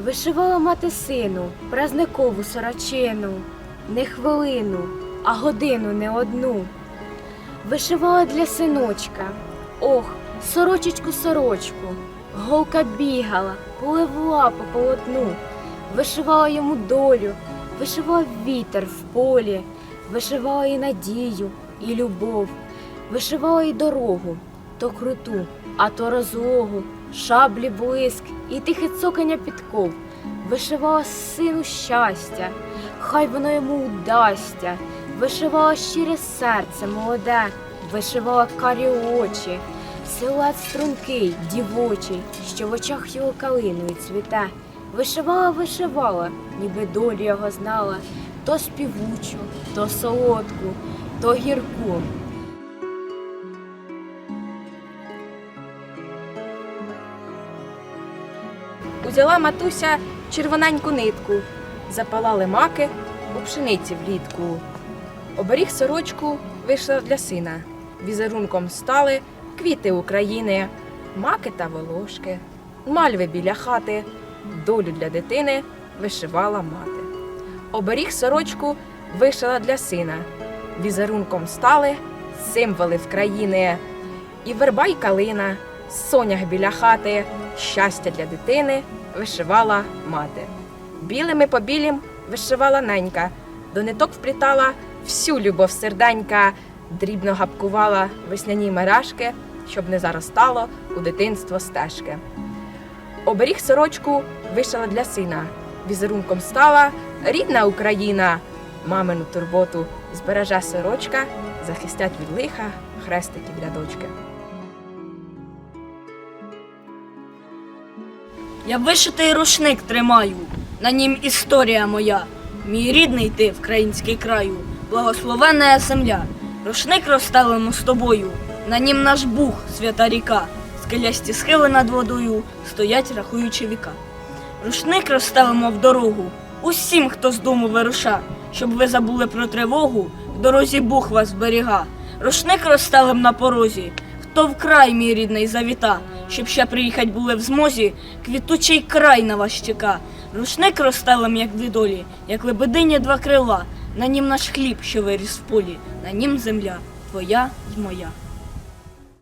Вишивала мати сину, празникову сорочину, не хвилину, а годину не одну. Вишивала для синочка, ох, сорочечку сорочку, голка бігала, пливла по полотну, вишивала йому долю, вишивала вітер в полі, вишивала і надію, і любов, вишивала і дорогу, то круту, а то розлогу, шаблі блиск і тихе цокання підков, вишивала сину щастя, хай воно йому удасться, вишивала щире серце молоде, вишивала карі очі, силует стрункий, дівочий, що в очах його калиною цвіте. Вишивала, вишивала, ніби долю його знала, то співучу, то солодку, то гірку. Узяла матуся червоненьку нитку, запалали маки у пшениці влітку. Оберіг сорочку вийшла для сина. Візерунком стали квіти України, маки та волошки, мальви біля хати, долю для дитини вишивала мати. Оберіг сорочку вишила для сина. Візерунком стали символи в країни. І верба й калина, сонях біля хати, щастя для дитини вишивала мати. Білими по білім вишивала ненька, до ниток вплітала всю любов серденька, дрібно гапкувала весняні мережки, щоб не заростало у дитинство стежки. Оберіг сорочку вишила для сина. Візерунком стала рідна Україна. Мамину турботу збереже сорочка, захистять від лиха хрестики для Я вишитий рушник тримаю, на нім історія моя. Мій рідний ти, вкраїнський краю, благословенна земля. Рушник розстелено з тобою, на нім наш Буг, свята ріка, скелясті схили над водою, стоять, рахуючи віка. Рушник розстелимо в дорогу, усім, хто з дому вируша, щоб ви забули про тривогу, в дорозі Буг вас зберіга. Рушник розстелим на порозі, хто в край мій рідний завіта, щоб ще приїхать були в змозі, квітучий край на вас чека. Рушник розстелем, як дві долі, як лебедині два крила, на нім наш хліб, що виріс в полі, на нім земля, твоя й моя.